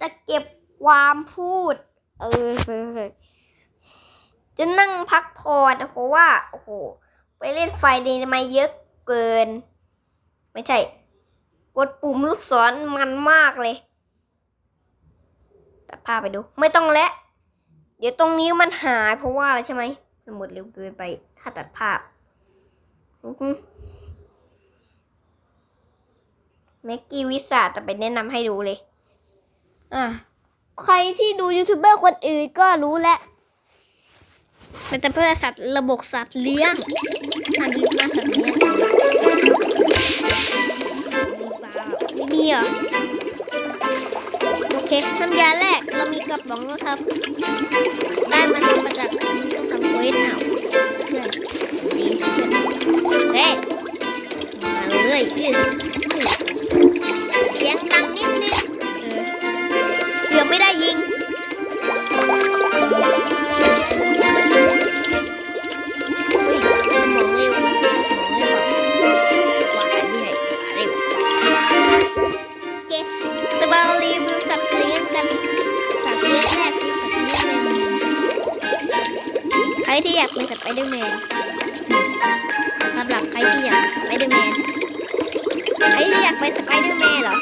จะเก็บความพูด เออ จะนั่งพักผ่อนเพราะว่า โอ้โห ไปเล่นไฟดนมาเยอะเกิน ไม่ใช่ กดปุ่มลูกศรมันมากเลยตัดภาพไปดู ไม่ต้องแล้วเดี๋ยวตรงนี้มันหายเพราะว่าอะไรใช่ไหม มันหมดเร็วเกินไป ถ้าตัดภาพแม็กกี้วิสาจะไปแนะนำให้ดูเลย อะใครที่ดูยูทูบเบอร์คนอื่นก็รู้แล้วมันจะเพื่อสัตว์ระบบสัตว์เลี้ยงทำดีมากสัตว์เลี้ยงมีเปล่าไม่มีเหรอโอเคน้ำยาแรกเรามีกระป๋องแล้วครับ ได้มันมาจากต้องทำเควสเอาเพื่อนดีเพื่อนเฮ้ยมาเลยยืด ที่อยากเป็นสไปเดอร์แมนสำหรับใครที่อยากเป็นสไปเดอร์แมนใครที่อยากเป็นสไปเดอร์แมนเหรอ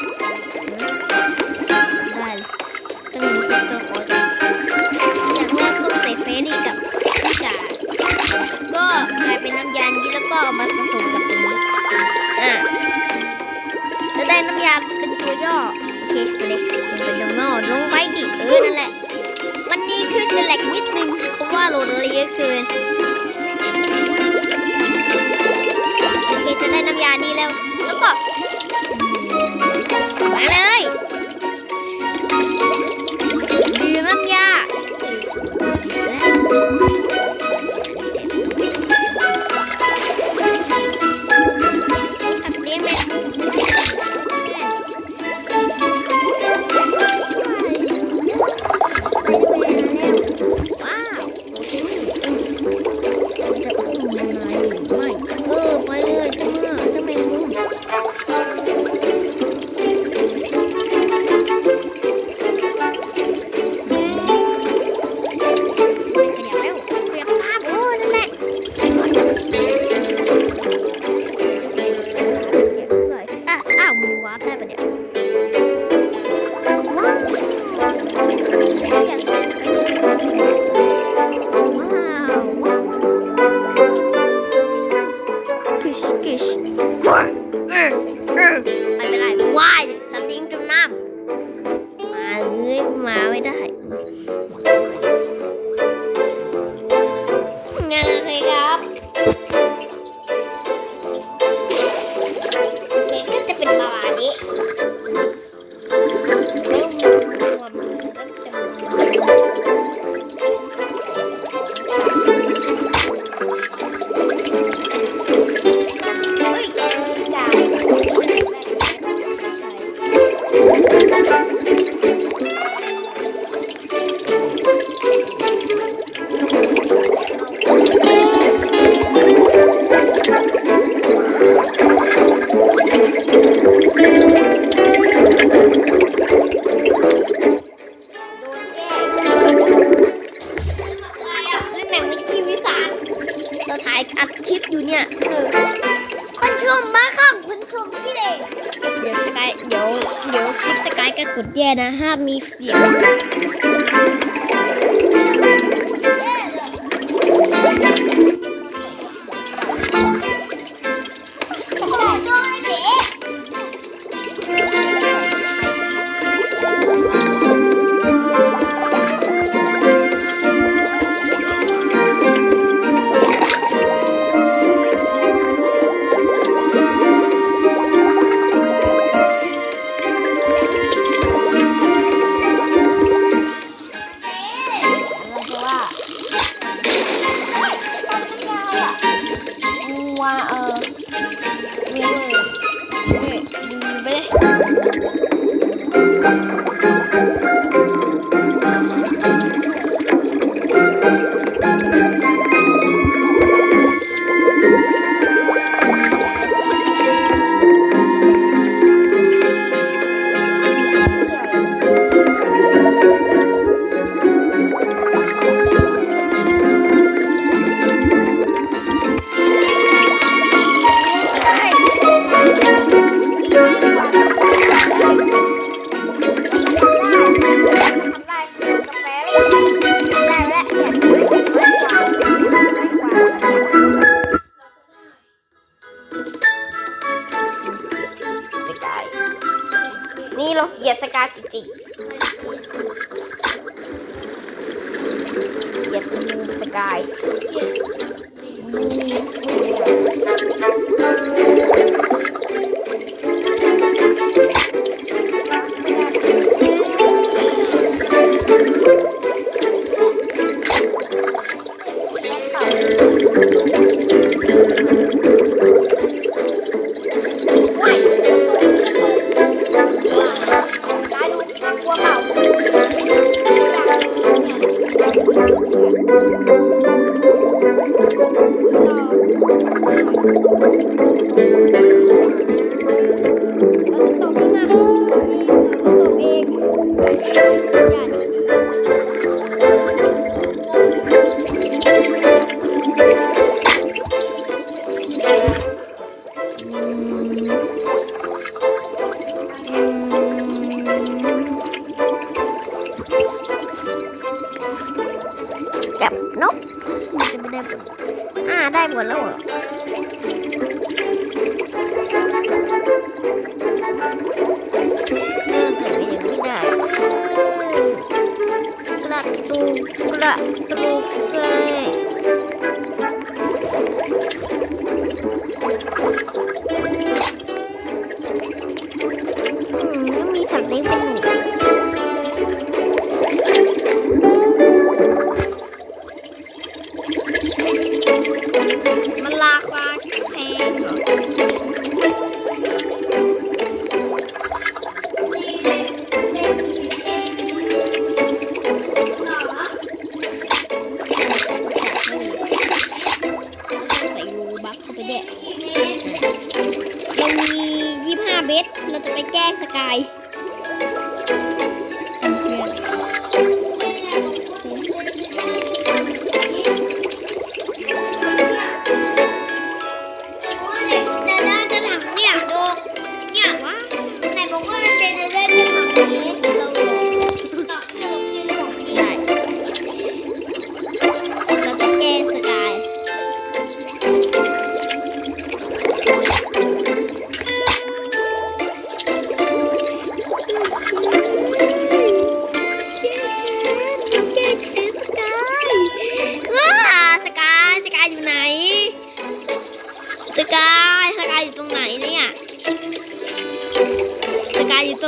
กายก็กดแย่นะห้ามมีเสียง 大弟弟。 แบบนกจะไม่ได้ผลอ่าได้ผลแล้วเหรอเรื่อแต่ยังไม่ได้กระตูกระตูเลย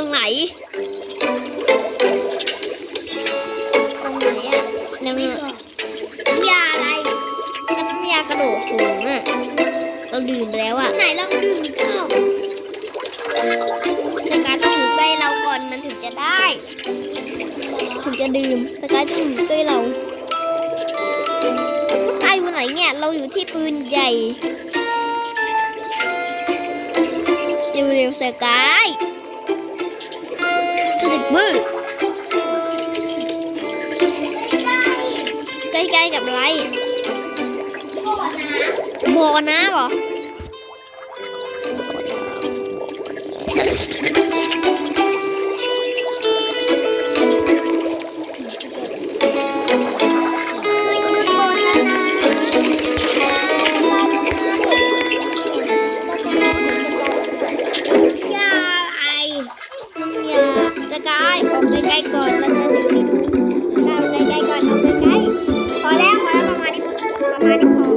ตรงไหน ตรงไหนอะน้ำยาอะไร น้ำยากระโดดสูงอะเราดื่มไปแล้วอะไหนเราดื่มอีกรอบสกายต้องอยู่ใกล้เราก่อนมันถึงจะได้ ถึงจะดื่มสกายต้องอยู่ใกล้เราสกายอยู่ไหนเนี่ย เราอยู่ที่ปืนใหญ่ เร็วๆสกายจุด บึ้งใกล้ๆกับอะไรบ่อน้ำบ่อน้ำยาสกายอ ready for